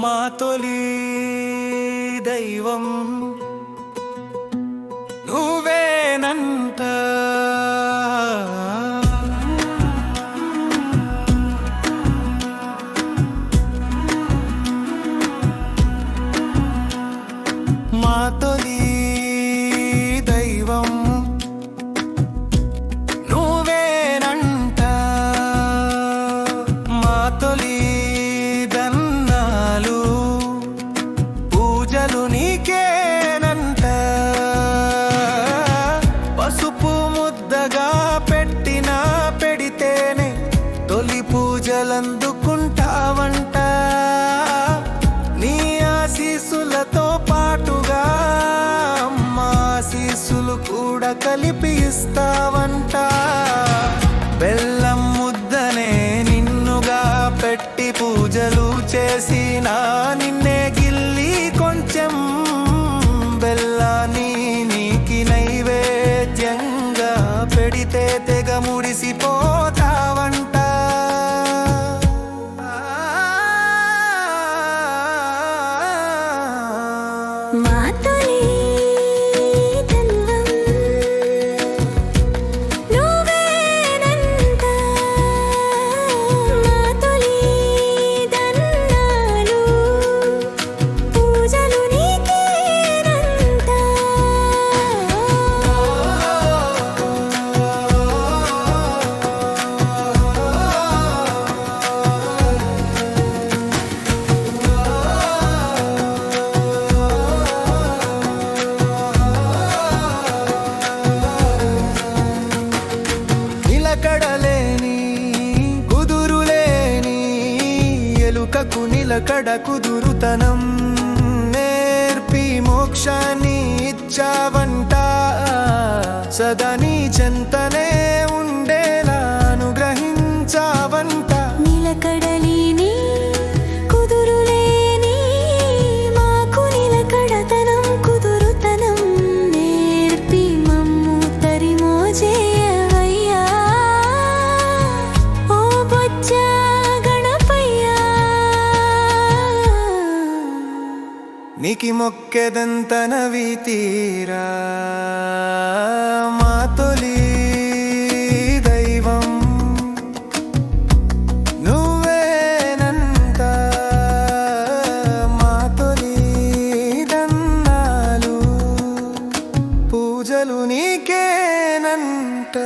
మా తొలి దైవం. కూడా కలిపి ఇస్తావంట. బెల్లం ముద్దనే నిన్నుగా పెట్టి పూజలు చేసినా నిన్నే గిల్లి కొంచెం బెల్లాన్ని నీకి నైవేద్యంగా పెడితే తెగ ముడిసిపో నిలకడలేని కుదురులేని ఎలుకకు నిలకడ కుదురుతనం. నేర్పి మోక్షాన్ని ఇచ్చావంట సదా నీ చెంతనే నికి మొక్కెదంతనవి తీరా మా తొలి దైవం నువ్వేనంత మా తొలి దన్నాలు పూజలు నీకేనంట